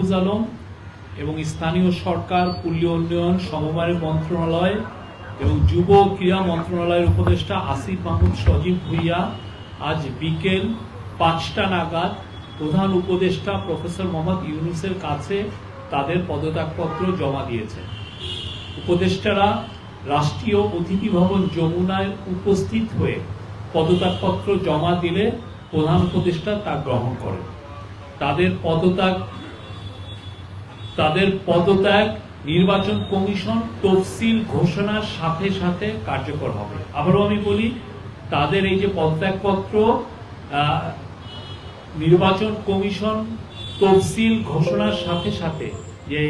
মাহফুজ আলম এবং স্থানীয় সরকার পল্লী উন্নয়ন, সমবায় মন্ত্রণালয় এবং যুব ক্রীড়া মন্ত্রণালয়ের উপদেষ্টা আসিফ মাহমুদ সজীব ভুইয়া আজ বিকেল পাঁচটা নাগাদ প্রধান উপদেষ্টা প্রফেসর মোহাম্মদ ইউনুসের কাছে তাদের পদত্যাগপত্র জমা দিয়েছে উপদেষ্টারা রাষ্ট্রীয় অতিথি ভবন যমুনায় উপস্থিত হয়ে পদত্যাগপত্র জমা দিলে প্রধান উপদেষ্টা তা গ্রহণ করেন। তাদের পদত্যাগ তাদের পদত্যাগ নির্বাচন কমিশন তফসিল ঘোষণার সাথে সাথে কার্যকর হবে। আবারও আমি বলি, তাদের এই যে পদত্যাগপত্র নির্বাচন কমিশন তফসিল ঘোষণার সাথে সাথে যে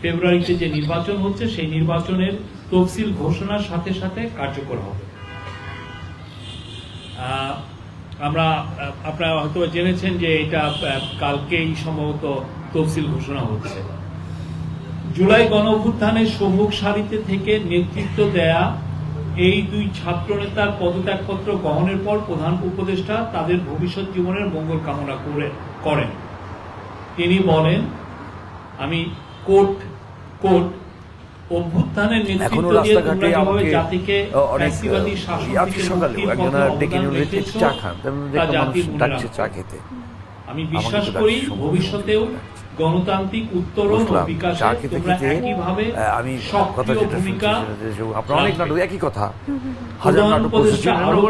ফেব্রুয়ারিতে যে নির্বাচন হচ্ছে, সেই নির্বাচনের তফসিল ঘোষণার সাথে সাথে কার্যকর হবে। আমরা আপনারা হয়তো জেনেছেন যে এটা কালকেই সম্ভবত তফসিল ঘোষণা হচ্ছে। জুলাই গণ অভ্যুত্থানের সম্মুখ সারিতে থেকে নেতৃত্ব দেয়া এই দুই ছাত্র নেতার পদত্যাগপত্র গ্রহণের পর প্রধান উপদেষ্টা তাদের ভবিষ্যৎ জীবনের মঙ্গল কামনা করে করেন। তিনি বলেন আমি কোর্ট কোর্ট অভ্যুত্থানের নেতৃত্ব দিয়ে তোমরা যেভাবে জাতিকে ফ্যাসিবাদী শাসন থেকে মুক্তির একজন পথে ডেকে নিয়ে অবদান বলেছে রেখেছো, চা খান তেমন তা জাতির মনে ডাকছে রাখো। চা খেতে। আমি বিশ্বাস করি ভবিষ্যতেও গণতান্ত্রিক উত্তরণ ও বিকাশে তোমরা একইভাবে আমি কথা যেটা শুনছি আপনার অনেক নাটক একই কথা। হাজার নাটক করছে আরও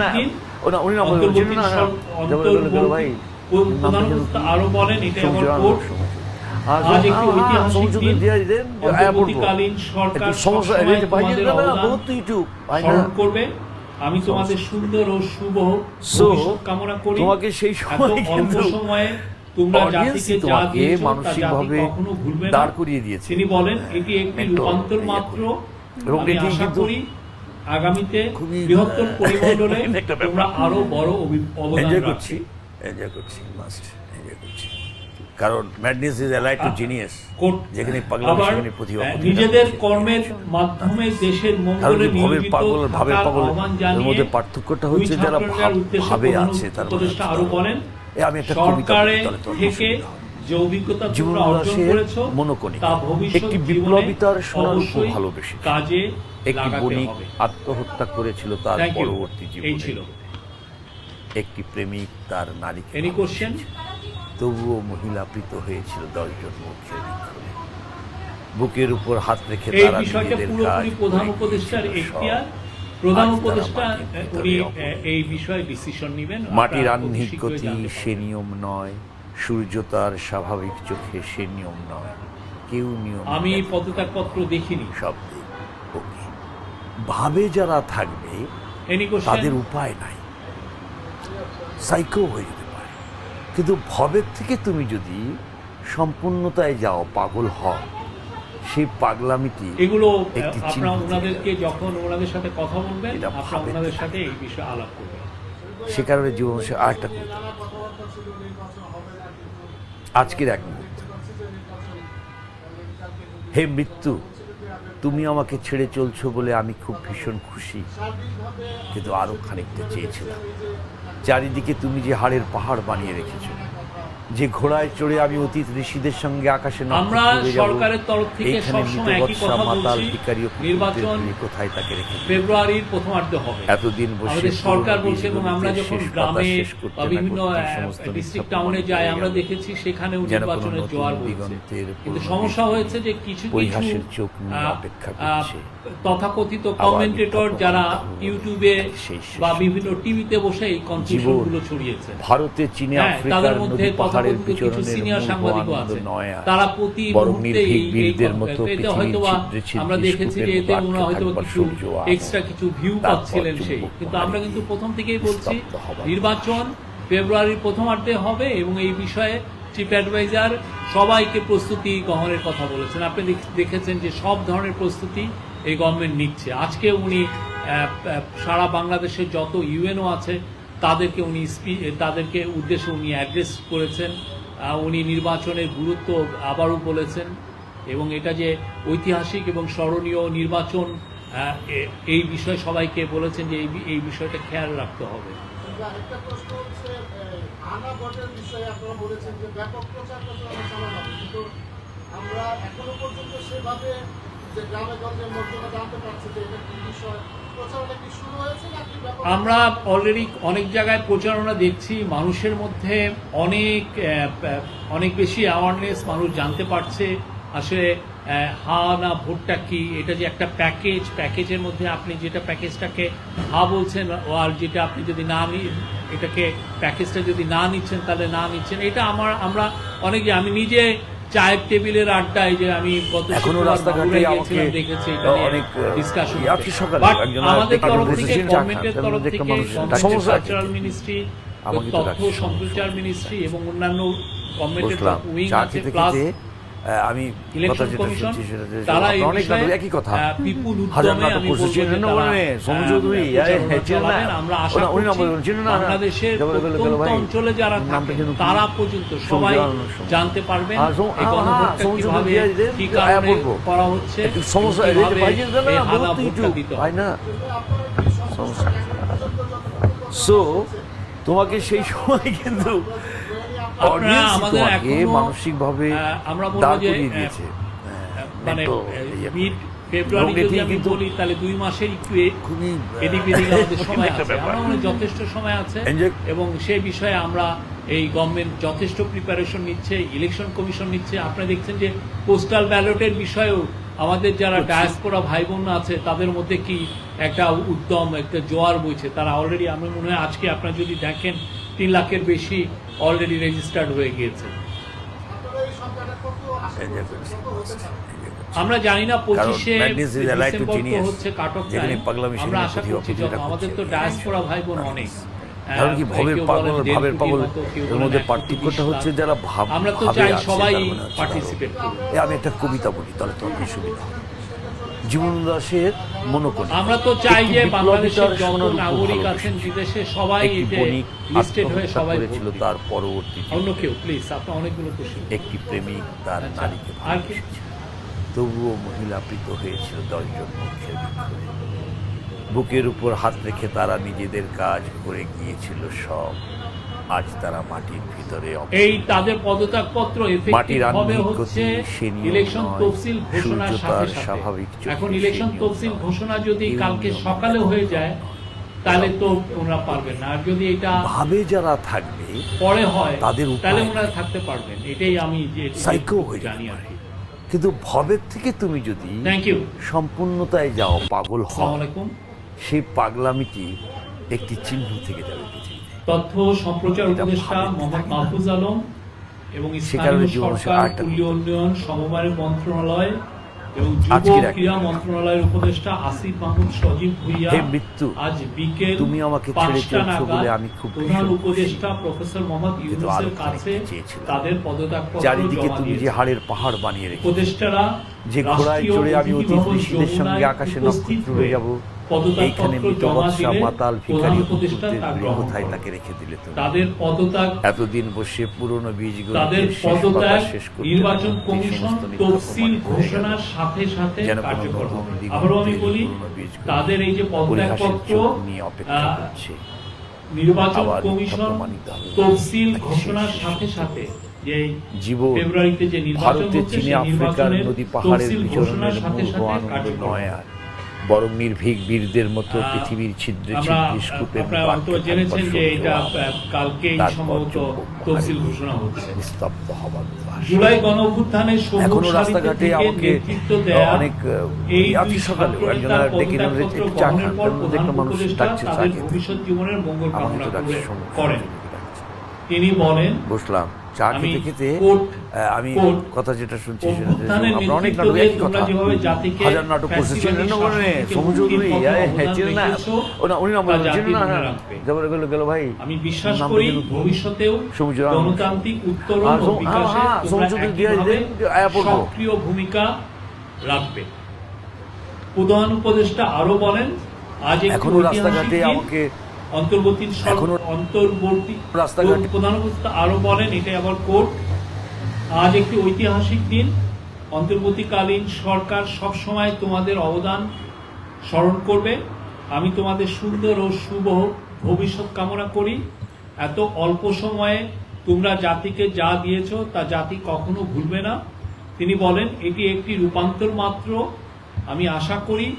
না? উনি না না? ভাই, বলেন এটা আমার কোর্ট। আজ একটি হ্যাঁ, হ্যাঁ, ঐতিহাসিক সমু চৌধুরী দিন। দিয়ে দেন, আয়া পড়ব। অন্তর্বর্তীকালীন সরকার সবসময় এই যে ভাই তোমাদের অবদান। করবে আমি তোমাদের সুন্দর ও শুভ কামনা করি। তোমাকে সেই সময় অল্প সময়ে তোমরা audience জাতিকে যা তোমাকে দিয়েছ তা জাতি মানসিকভাবে কখনো ভুলবে না। দাঁড় করিয়ে দিয়েছে। তিনি বলেন এটি একটি রূপান্তর মাত্র। এবং এটি কিন্তু আগামীতে বৃহত্তর পরিমণ্ডলে তোমরা আরও বড় অবদান করছি। এনজয় করছি মাস্ট এনজয় করছি। কারণ madness is allied to genius যেখানে পাগলামি সেখানে প্রতিভা নিজেদের কর্মের মাধ্যমে দেশের কারণ মঙ্গলে ভবের পাগল ভাবের পাগল এর মধ্যে পার্থক্যটা হচ্ছে যারা ভাব- আছে তার আরও বলেন আমি একটা কবিতা সরকারে বলি, তাহলে তোর থেকে অসুবিধা হবে। যে অভিজ্ঞতা জীবন তোমরা অর্জন উল্লাসের করেছ মনোকণিকা। তা ভবিষ্যৎ একটি জীবনে বিপ্লবী তার সোনার উপর অবশ্যই কাজে একটি বণিক আত্মহত্যা করেছিল তার পরবর্তী জীবনে। একটি প্রেমিক তার নারীকে তবুও মহিলা প্রীত হয়েছিল দশজন মুখের বুকের উপর হাত রেখে তারা নিজেদের কাজ প্রধান উপদেষ্টা উনি এই বিষয়ে ডিসিশন নেবেন? মাটির আহ্নিক গতি সে নিয়ম নয় সূর্য তার স্বাভাবিক চোখে সে নিয়ম নয় কেউ নিয়ম আমি পদত্যাগপত্র দেখিনি। সব ওকে। ভাবে যারা থাকবে তাদের উপায় নাই। সাইকো হয়ে যেতে পারে। কিন্তু ভবের থেকে তুমি যদি সম্পূর্ণতায় যাও পাগল হও সেই পাগলামিটি এগুলো আপনারা ওনাদেরকে যখন ওনাদের সাথে কথা বলবেন আপনারা ওনাদের সাথে এই বিষয়ে আলাপ করবেন। সে কারণে জীবন সে আরেকটা আজকের এক মুহূর্ত। হে মৃত্যু তুমি আমাকে ছেড়ে চলছো বলে আমি খুব ভীষণ খুশি। কিন্তু আরও খানিকটা চেয়েছিলাম। চারিদিকে তুমি যে হাড়ের পাহাড় বানিয়ে রেখেছো। যে ঘোড়ায় চড়ে আমি অতীত ঋষিদের সঙ্গে আকাশে আমরা সরকারের তরফ থেকে সবসময় একই কথা বলছি। নির্বাচন কোথায় তাকে রেখেছো ফেব্রুয়ারির প্রথমার্ধে হবে। এতদিন বসে সরকার বলছে এবং আমরা যখন গ্রামে বা বিভিন্ন ডিস্ট্রিক্ট টাউনে হয়ে আমরা দেখেছি সেখানেও নির্বাচনের জোয়ার দিগন্তের কিন্তু সমস্যা হয়েছে যে কিছু কিছু চোখ অপেক্ষা করছে। তথাকথিত কমেন্টেটর যারা ইউটিউবে বা বিভিন্ন টিভিতে বসে এই কনফিউশনগুলো ছড়িয়েছে। ভারতে চীনে হ্যাঁ, তাদের মধ্যে পাহাড়ের তথাকথিত কিছু সিনিয়র সাংবাদিকও আছে। তারা প্রতি মুহূর্তে বীরদের মতো এতে হয়তো আমরা দেখেছি যে এতে আটকে হয়তো কিছু এক্সট্রা কিছু ভিউ পাচ্ছিলেন সেই। কিন্তু আমরা কিন্তু প্রথম থেকেই বলছি নির্বাচন ফেব্রুয়ারির প্রথমার্ধে হবে এবং এই বিষয়ে চিফ অ্যাডভাইজার সবাইকে প্রস্তুতি গ্রহণের কথা বলেছেন। আপনি দেখেছেন যে সব ধরনের প্রস্তুতি এই গভর্নমেন্ট নিচ্ছে। আজকে উনি সারা বাংলাদেশের যত ইউএনও আছে, তাদেরকে উনি তাদেরকে উদ্দেশ্যে উনি অ্যাড্রেস করেছেন। উনি নির্বাচনের গুরুত্ব আবারও বলেছেন এবং এটা যে ঐতিহাসিক এবং স্মরণীয় নির্বাচন এই বিষয়ে সবাইকে বলেছেন যে এই বিষয়টা খেয়াল রাখতে হবে। আমরা এখনও পর্যন্ত সেভাবে আমরা অলরেডি অনেক জায়গায় প্রচারণা দেখছি, মানুষের মধ্যে অনেক অনেক বেশি অ্যাওয়ারনেস মানুষ জানতে পারছে। আসলে হা না ভোটটা কি, এটা যে একটা প্যাকেজ প্যাকেজের মধ্যে আপনি যেটা প্যাকেজটাকে হা বলছেন, আর যেটা আপনি যদি নি এটাকে প্যাকেজটা যদি না নিচ্ছেন, তাহলে না নিচ্ছেন। এটা আমার, আমরা অনেকে, আমি নিজে চায়ের টেবিলের আড্ডায় যে আমি গত এখনও রাস্তাঘাটে আমাকে দেখেছি অনেক, ডিসকাশন আজকে সকালে একজন আমাদের তরফ থেকে গভর্নমেন্টের থেকে কালচারাল মিনিস্ট্রি তথ্য সম্প্রচার মিনিস্ট্রি এবং অন্যান্য গভর্নমেন্টের উইং আছে প্লাস আমি কথা যেটা শুনছি সেটা অনেক নাটক একই কথা। হাজার নাটক করছে চিনেন না সোম চৌধুরী উনি নাম বলবেন, চিনেন না? বাংলাদেশের। অঞ্চলে যারা থাকেন তারা পর্যন্ত সবাই জানতে পারবেন কি কারণে করা হচ্ছে সমস্যা না, সো তোমাকে সেই সময় কিন্তু মানসিকভাবে আহ, আমরা বলব দাঁড় করিয়ে দিয়েছে। মানে মিড ফেব্রুয়ারি এবং এটি যদি আমি বলি তাহলে দুই মাসের একটু খুবই এদিক এদিক আমাদের সময় আছে। আমার মনে যথেষ্ট সময় আছে এবং সেই বিষয়ে আমরা এই গভর্নমেন্ট যথেষ্ট প্রিপারেশন নিচ্ছে ইলেকশন কমিশন নিচ্ছে। আপনারা দেখছেন যে পোস্টাল ব্যালটের বিষয়েও আমাদের যারা ডায়াসপোরা ভাই বোন আছে তাদের মধ্যে কি একটা উদ্যম একটা জোয়ার বইছে তারা অলরেডি আমার মনে হয় আজকে আপনারা যদি দেখেন তিন লাখের বেশি অলরেডি রেজিস্টার্ড হয়ে গিয়েছে? আমরা জানি না পঁচিশে। হচ্ছে কাট অফ আমরা আশা করছি আমাদের তো। ডায়াসপোরা ভাই বোন অনেক কারণ কি ভবের পাগল ভাবের পাগল এর মধ্যে পার্থক্যটা হচ্ছে যারা ভাব সবাই মানে আমি একটা কবিতা বলি তাহলে তোমার সুবিধা জীবন দাসের মনোকলি আমরা তো চাই যে বাংলাদেশের যত নাগরিক আছেন বিদেশে সবাই এতে লিস্টেড হয়ে সবাই দিন। তার পরবর্তী অন্য কেউ প্লিজ আপনার অনেকগুলো কোশ্চেন একটি প্রেমিক তার আচ্ছা, নারীকে আর? তবুও মহিলা প্রীত হয়েছিল দশজন মুখের বিক্ষোভে। বুকের উপর হাত রেখে তারা নিজেদের কাজ করে গিয়েছিল সব। আজ তারা মাটির ভিতরে এই তাদের পদত্যাগপত্র মাটির হচ্ছে ইলেকশন তফসিল ঘোষণার সাথে স্বাভাবিক এখন ইলেকশন তফসিল ঘোষণা যদি কালকে সকালে হয়ে যায় তাহলে তো ওনারা পারবেন না। আর যদি এটা ভাবে যারা থাকবে পরে হয় তাদের তাহলে ওনারা থাকতে পারবেন। এটাই আমি যে সাইকো হয়ে জানি আর কিন্তু ভবের থেকে তুমি যদি থ্যাংক ইউ সম্পূর্ণতায় যাও পাগল আসসালামু হও আলাইকুম। সেই পাগলামিটি একটি চিহ্ন থেকে যাবে পৃথিবীতে। তথ্য সম্প্রচার উপদেষ্টা মোহাম্মদ মাহফুজ আলম এবং সরকার উন্নয়ন সমবায় মন্ত্রণালয় এবং যুব ক্রীড়া মন্ত্রণালয়ের উপদেষ্টা আসিফ মাহমুদ সজীব ভুইয়া মৃত্যু আজ বিকেল তুমি আমাকে ছেড়ে পাঁচটা চলছো নাগাদ বলে আমি খুব প্রধান উপদেষ্টা প্রফেসর মোহাম্মদ ইউনুসের কাছে তাদের পদত্যাগপত্র চারিদিকে তুমি যে হাড়ের পাহাড় বানিয়ে রেখেছো উপদেষ্টারা যে ঘোড়ায় চড়ে আমি অতিথি ঋষিদের সঙ্গে আকাশে নক্ষত্র হয়ে যাব এইখানে মৃত জমা বৎসা দিলে মাতাল ভিখারি তা কোথায় তাকে রেখে দিলে তুমি তাদের পদত্যাগ এতদিন বসে পুরনো বীজগুলো তাদের পদত্যাগ নির্বাচন কমিশন তফসিল। ঘোষণার সাথে সাথে কার্যকর হবে। আবারও আমি বলি তাদের এই যে পদত্যাগপত্র নিয়ে অপেক্ষা করছে। নির্বাচন কমিশন তফসিল ঘোষণার সাথে সাথে জীবন ফেব্রুয়ারিতে যে নির্বাচন হচ্ছে চীনে সেই আফ্রিকার নির্বাচনের নদী পাহাড়ের তফসিল বিচরণের ঘোষণার সাথে কার্যকর বরং নির্ভীক বীরদের মতো পৃথিবীর ছিদ্রে ছিদ্রে নিস্তব্ধ হবার এখনও রাস্তাঘাটে আমাকে অনেক সকালে একজন ডেকে চা খান একটা মানুষ ডাকছে চা খেতে। আমাকে তো ডাকছে। তিনি বলেন বসলাম। চা খেতে খেতে আমি কথা যেটা শুনছি সেটা আমরা অনেক নাটক একই কথা। হাজার নাটক করছে চিনেন না চিনেন না উনি নাম চিনেন না গেল গেল ভাই। আমি বিশ্বাস করি ভবিষ্যতেও গণতান্ত্রিক উত্তরণ হ্যাঁ, ও বিকাশে হ্যাঁ। সক্রিয় ভূমিকা রাখবে। প্রধান উপদেষ্টা আরও বলেন আজ এখনও রাস্তাঘাটে আমাকে অন্তর্বর্তী অন্তর্বর্তী প্রধান আরও বলেন এটা আবার কোর্ট। আজ একটি ঐতিহাসিক দিন। অন্তর্বর্তীকালীন সরকার সব সময় তোমাদের অবদান স্মরণ করবে। আমি তোমাদের সুন্দর ও শুভ ভবিষ্যৎ কামনা করি। এত অল্প সময়ে তোমরা জাতিকে যা দিয়েছ তা জাতি কখনো ভুলবে না। তিনি বলেন এটি একটি রূপান্তর মাত্র। আমি আশা করি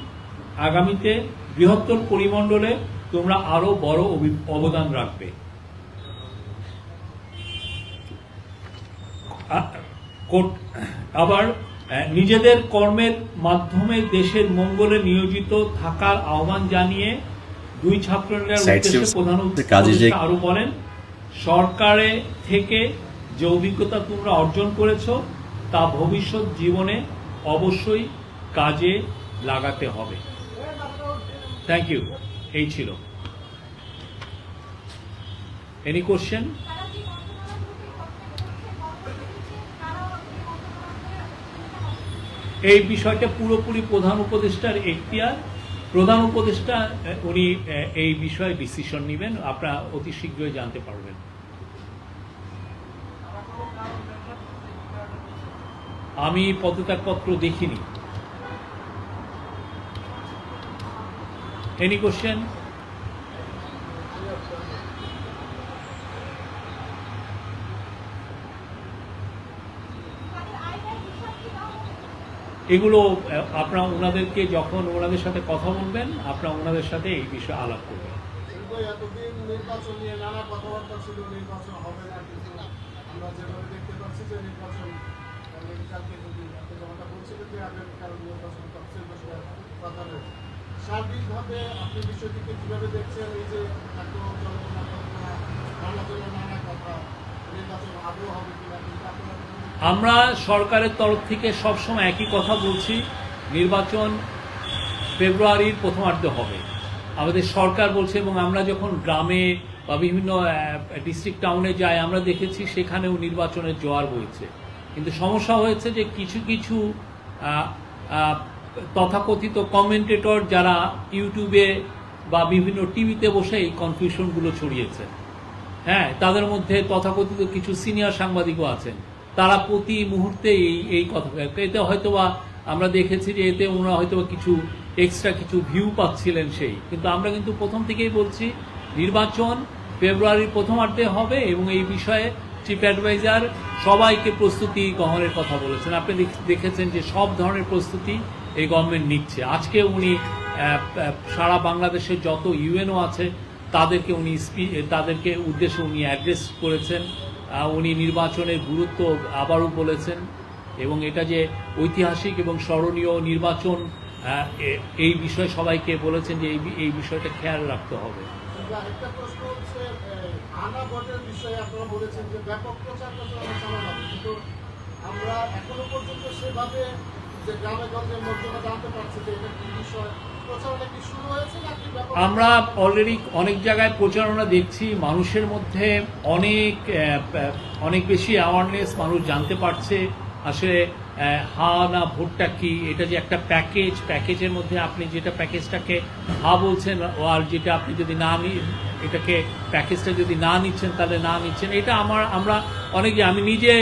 আগামীতে বৃহত্তর পরিমণ্ডলে তোমরা আরও বড় অবদান রাখবে। আবার নিজেদের কর্মের মাধ্যমে দেশের মঙ্গলে নিয়োজিত থাকার আহ্বান জানিয়ে দুই উদ্দেশ্যে প্রধান উপদেষ্টা আরও বলেন সরকারে থেকে যে অভিজ্ঞতা তোমরা অর্জন করেছ তা ভবিষ্যৎ জীবনে অবশ্যই কাজে লাগাতে হবে। থ্যাংক ইউ এই ছিল। এনি কোশ্চেন এই বিষয়টা পুরোপুরি প্রধান উপদেষ্টার এখতিয়ার। প্রধান উপদেষ্টা উনি এই বিষয়ে ডিসিশন নেবেন। আপনারা অতি শীঘ্রই জানতে পারবেন। আমি পদত্যাগপত্র দেখিনি। এনি কোশ্চেন এগুলো আপনারা ওনাদেরকে যখন ওনাদের সাথে কথা বলবেন, আপনারা ওনাদের সাথে এই বিষয়ে আলাপ করবেন। আমরা আমরা সরকারের তরফ থেকে সবসময় একই কথা বলছি, নির্বাচন ফেব্রুয়ারির প্রথমার্ধে হবে। আমাদের সরকার বলছে এবং আমরা যখন গ্রামে বা বিভিন্ন ডিস্ট্রিক্ট টাউনে যাই, আমরা দেখেছি সেখানেও নির্বাচনের জোয়ার বইছে। কিন্তু সমস্যা হয়েছে যে কিছু কিছু তথাকথিত কমেন্টেটর যারা ইউটিউবে বা বিভিন্ন টিভিতে বসে এই কনফিউশনগুলো ছড়িয়েছে। হ্যাঁ তাদের মধ্যে তথাকথিত কিছু সিনিয়র সাংবাদিকও আছেন। তারা প্রতি মুহূর্তে এই এই কথা এতে হয়তোবা আমরা দেখেছি যে এতে ওনারা হয়তোবা কিছু এক্সট্রা কিছু ভিউ পাচ্ছিলেন সেই। কিন্তু আমরা কিন্তু প্রথম থেকেই বলছি, নির্বাচন ফেব্রুয়ারির প্রথমার্ধে হবে এবং এই বিষয়ে চিফ অ্যাডভাইজার সবাইকে প্রস্তুতি গ্রহণের কথা বলেছেন। আপনি দেখেছেন যে সব ধরনের প্রস্তুতি এই গভর্নমেন্ট নিচ্ছে। আজকে উনি সারা বাংলাদেশের যত ইউএনও আছে, তাদেরকে উনি তাদেরকে উদ্দেশ্যে উনি অ্যাড্রেস করেছেন। উনি নির্বাচনের গুরুত্ব আবারও বলেছেন এবং এটা যে ঐতিহাসিক এবং স্মরণীয় নির্বাচন এই বিষয়ে সবাইকে বলেছেন যে এই বিষয়টা খেয়াল রাখতে হবে। আমরা এখনও পর্যন্ত সেভাবে আমরা অলরেডি অনেক জায়গায় প্রচারণা দেখছি, মানুষের মধ্যে অনেক অনেক বেশি অ্যাওয়ারনেস মানুষ জানতে পারছে, আসলে হা না ভোটটা কি, এটা যে একটা প্যাকেজ প্যাকেজের মধ্যে আপনি যেটা প্যাকেজটাকে হা বলছেন, আর যেটা আপনি যদি নি এটাকে প্যাকেজটা যদি না নিচ্ছেন, তাহলে না নিচ্ছেন, এটা আমার, আমরা অনেকে, আমি নিজে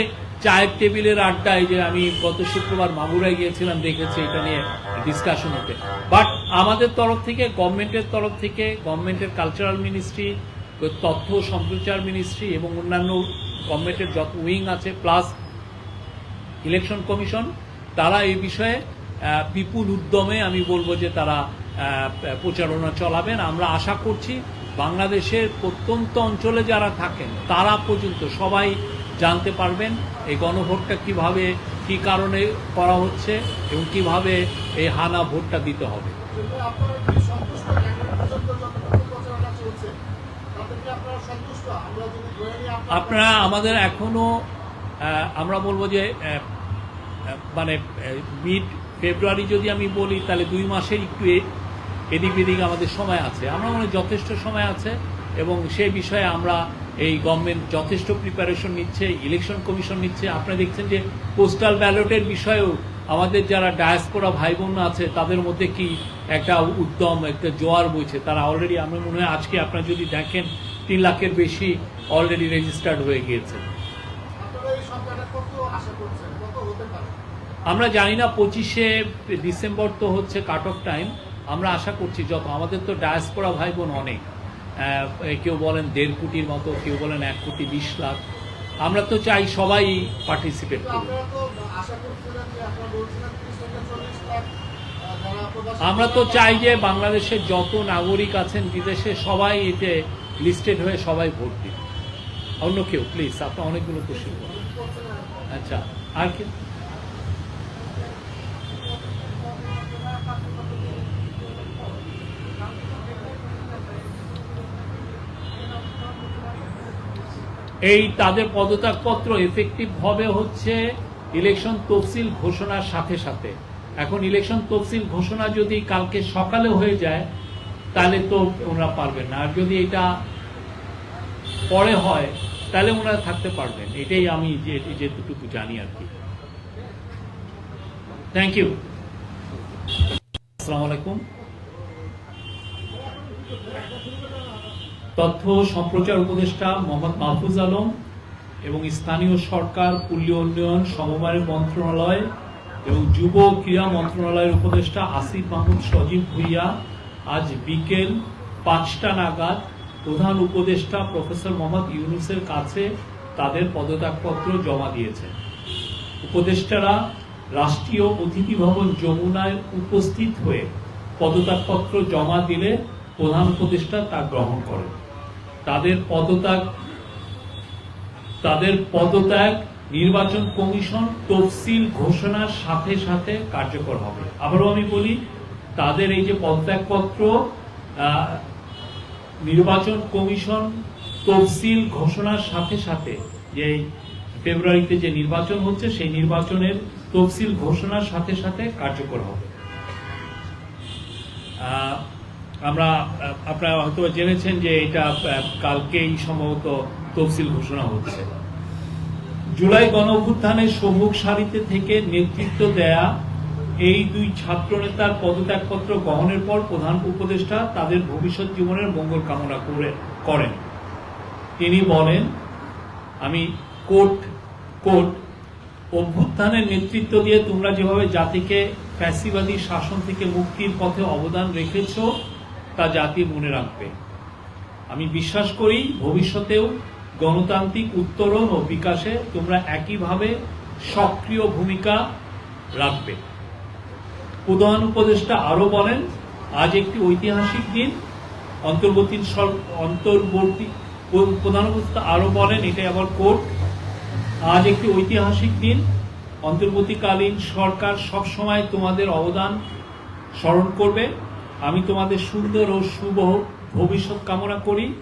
চায়ের টেবিলের আড্ডায় যে আমি গত শুক্রবার মাগুরায় গিয়েছিলাম দেখেছি, এটা নিয়ে ডিসকাশন হতে। বাট আমাদের তরফ থেকে গভর্নমেন্টের তরফ থেকে গভর্নমেন্টের কালচারাল মিনিস্ট্রি তথ্য সম্প্রচার মিনিস্ট্রি এবং অন্যান্য গভর্নমেন্টের যত উইং আছে প্লাস ইলেকশন কমিশন তারা এই বিষয়ে বিপুল উদ্যমে আমি বলব যে তারা প্রচারণা চলাবেন। আমরা আশা করছি বাংলাদেশের প্রত্যন্ত অঞ্চলে যারা থাকেন, তারা পর্যন্ত সবাই জানতে পারবেন এই গণভোটটা কীভাবে, কি কারণে করা হচ্ছে এবং কীভাবে এই হানা ভোটটা দিতে হবে। আপনারা আমাদের এখনও আমরা বলব যে মানে মিড ফেব্রুয়ারি যদি আমি বলি, তাহলে দুই মাসের একটু এদিক এদিক আমাদের সময় আছে। আমরা মনে যথেষ্ট সময় আছে এবং সে বিষয়ে আমরা এই গভর্নমেন্ট যথেষ্ট প্রিপারেশন নিচ্ছে ইলেকশন কমিশন নিচ্ছে। আপনারা দেখছেন যে পোস্টাল ব্যালটের বিষয়েও আমাদের যারা ডায়াসপোরা ভাই বোন আছে, তাদের মধ্যে কি একটা উদ্যম, একটা জোয়ার বইছে। তারা অলরেডি আমার মনে হয় আজকে আপনারা যদি দেখেন, তিন লাখের বেশি অলরেডি রেজিস্টার্ড হয়ে গিয়েছে। আমরা জানি না, পঁচিশে ডিসেম্বর তো হচ্ছে কাট অফ টাইম আমরা আশা করছি যত, আমাদের তো ডায়াসপোরা ভাই বোন অনেক। কেউ বলেন দেড় কোটির মতো, কেউ বলেন এক কোটি বিশ লাখ। আমরা তো চাই সবাই পার্টিসিপেট প্রবাসী আমরা তো চাই যে বাংলাদেশের যত নাগরিক আছেন বিদেশে সবাই এতে লিস্টেড হয়ে সবাই ভোট দিন অন্য কেউ প্লিজ আপনার অনেকগুলো কোশ্চেন আচ্ছা আর কি? এই তাদের পদত্যাগপত্র এফেক্টিভ হবে হচ্ছে ইলেকশন তফসিল ঘোষণার সাথে সাথে। এখন ইলেকশন তফসিল ঘোষণা যদি কালকে সকালে হয়ে যায়, তাহলে তো ওনারা পারবেন না। আর যদি এটা পরে হয়, তাহলে ওনারা থাকতে পারবেন। এটাই আমি যে, যেটুকু জানি আর কি। থ্যাংক ইউ আসসালামু আলাইকুম। তথ্য সম্প্রচার উপদেষ্টা মোহাম্মদ মাহফুজ আলম এবং স্থানীয় সরকার পল্লী উন্নয়ন, সমবায় মন্ত্রণালয় এবং যুব ক্রীড়া মন্ত্রণালয়ের উপদেষ্টা আসিফ মাহমুদ সজীব ভুইয়া আজ বিকেল পাঁচটা নাগাদ প্রধান উপদেষ্টা প্রফেসর মোহাম্মদ ইউনুসের কাছে তাদের পদত্যাগপত্র জমা দিয়েছে উপদেষ্টারা রাষ্ট্রীয় অতিথি ভবন যমুনায় উপস্থিত হয়ে পদত্যাগপত্র জমা দিলে প্রধান উপদেষ্টা তা গ্রহণ করেন। তাদের পদত্যাগ তাদের পদত্যাগ নির্বাচন কমিশন তফসিল ঘোষণার সাথে সাথে কার্যকর হবে। আবারও আমি বলি, তাদের এই যে পদত্যাগপত্র নির্বাচন কমিশন তফসিল ঘোষণার সাথে সাথে যে ফেব্রুয়ারিতে যে নির্বাচন হচ্ছে, সেই নির্বাচনের তফসিল ঘোষণার সাথে সাথে কার্যকর হবে। আমরা আপনারা হয়তো জেনেছেন যে এটা কালকেই সম্ভবত তফসিল ঘোষণা হচ্ছে। জুলাই গণ অভ্যুত্থানের সম্মুখ সারিতে থেকে নেতৃত্ব দেয়া এই দুই ছাত্রনেতার পদত্যাগপত্র গ্রহণের পর প্রধান উপদেষ্টা তাদের ভবিষ্যৎ জীবনের মঙ্গল কামনা করে, করেন। তিনি বলেন, আমি কোর্ট কোর্ট, অভ্যুত্থানের নেতৃত্ব দিয়ে তোমরা যেভাবে জাতিকে ফ্যাসিবাদী শাসন থেকে মুক্তির পথে অবদান রেখেছ তা জাতি মনে রাখবে। আমি বিশ্বাস করি ভবিষ্যতেও গণতান্ত্রিক উত্তরণ ও বিকাশে তোমরা একইভাবে সক্রিয় ভূমিকা রাখবে। প্রধান উপদেষ্টা আরও বলেন, আজ একটি ঐতিহাসিক দিন। অন্তর্বর্তী অন্তর্বর্তী প্রধান উপদেষ্টা আরও বলেন, এটাই আবার কোর্ট, আজ একটি ঐতিহাসিক দিন। অন্তর্বর্তীকালীন সরকার সবসময় তোমাদের অবদান স্মরণ করবে। আমি তোমাদের সুন্দর ও শুভ ভবিষ্যৎ কামনা করি।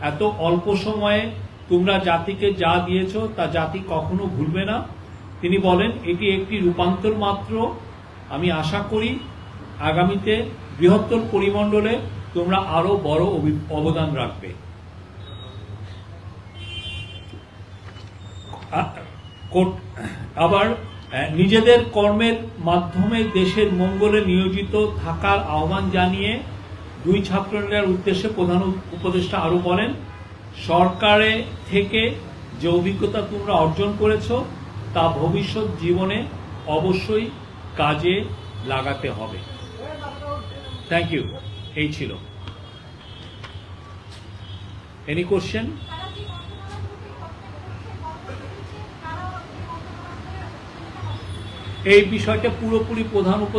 এত অল্প সময়ে তোমরা জাতিকে যা দিয়েছ, তা জাতি কখনো ভুলবে না। তিনি বলেন, এটি একটি রূপান্তর মাত্র। আমি আশা করি, আগামীতে বৃহত্তর পরিমণ্ডলে তোমরা আরও বড় অবি- অবদান রাখবে। আবার নিজেদের কর্মের মাধ্যমে দেশের মঙ্গলে নিয়োজিত থাকার আহ্বান জানিয়ে দুই ছাত্রনেতার উদ্দেশ্যে প্রধান উপদেষ্টা আরও বলেন, সরকারে থেকে যে অভিজ্ঞতা তোমরা অর্জন করেছ, তা ভবিষ্যৎ জীবনে অবশ্যই কাজে লাগাতে হবে। থ্যাংক ইউ এই ছিল। এনি কোশ্চেন এই বিষয়টা পুরোপুরি প্রধান উপদেশ